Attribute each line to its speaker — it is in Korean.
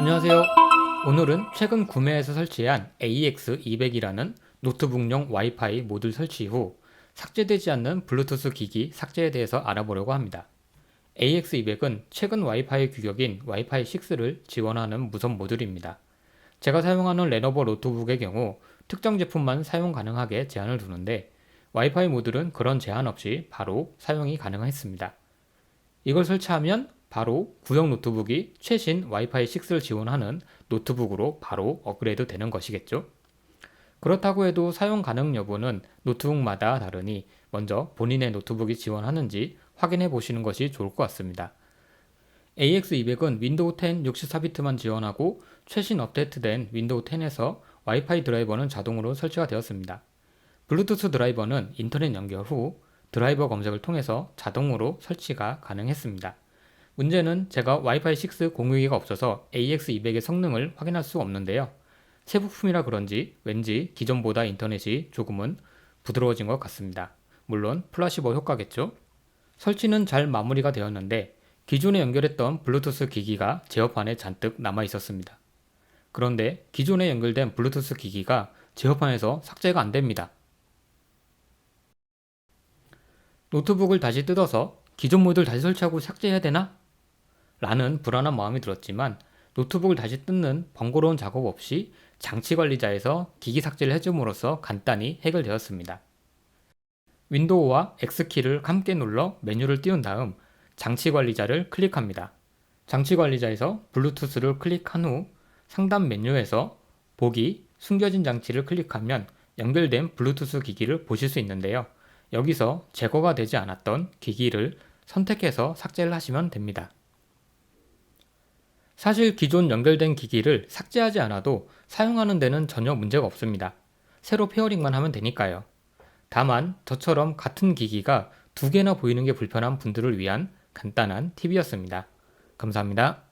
Speaker 1: 안녕하세요. 오늘은 최근 구매해서 설치한 AX200이라는 노트북용 와이파이 모듈 설치 후 삭제되지 않는 블루투스 기기 삭제에 대해서 알아보려고 합니다. AX200은 최근 와이파이 규격인 와이파이 6를 지원하는 무선 모듈입니다. 제가 사용하는 레노버 노트북의 경우 특정 제품만 사용 가능하게 제한을 두는데 와이파이 모듈은 그런 제한 없이 바로 사용이 가능했습니다. 이걸 설치하면 바로 구형 노트북이 최신 와이파이 6를 지원하는 노트북으로 바로 업그레이드 되는 것이겠죠. 그렇다고 해도 사용 가능 여부는 노트북마다 다르니 먼저 본인의 노트북이 지원하는지 확인해 보시는 것이 좋을 것 같습니다. AX200은 윈도우 10 64비트만 지원하고 최신 업데이트된 윈도우 10에서 와이파이 드라이버는 자동으로 설치가 되었습니다. 블루투스 드라이버는 인터넷 연결 후 드라이버 검색을 통해서 자동으로 설치가 가능했습니다. 문제는 제가 와이파이 6 공유기가 없어서 AX200의 성능을 확인할 수 없는데요. 새 부품이라 그런지 왠지 기존보다 인터넷이 조금은 부드러워진 것 같습니다. 물론 플라시보 효과겠죠? 설치는 잘 마무리가 되었는데 기존에 연결했던 블루투스 기기가 제어판에 잔뜩 남아 있었습니다. 그런데 기존에 연결된 블루투스 기기가 제어판에서 삭제가 안 됩니다. 노트북을 다시 뜯어서 기존 모드를 다시 설치하고 삭제해야 되나? 라는 불안한 마음이 들었지만 노트북을 다시 뜯는 번거로운 작업 없이 장치 관리자에서 기기 삭제를 해줌으로써 간단히 해결되었습니다. 윈도우와 X키를 함께 눌러 메뉴를 띄운 다음 장치 관리자를 클릭합니다. 장치 관리자에서 블루투스를 클릭한 후 상단 메뉴에서 보기 숨겨진 장치를 클릭하면 연결된 블루투스 기기를 보실 수 있는데요. 여기서 제거가 되지 않았던 기기를 선택해서 삭제를 하시면 됩니다. 사실 기존 연결된 기기를 삭제하지 않아도 사용하는 데는 전혀 문제가 없습니다. 새로 페어링만 하면 되니까요. 다만 저처럼 같은 기기가 두 개나 보이는 게 불편한 분들을 위한 간단한 팁이었습니다. 감사합니다.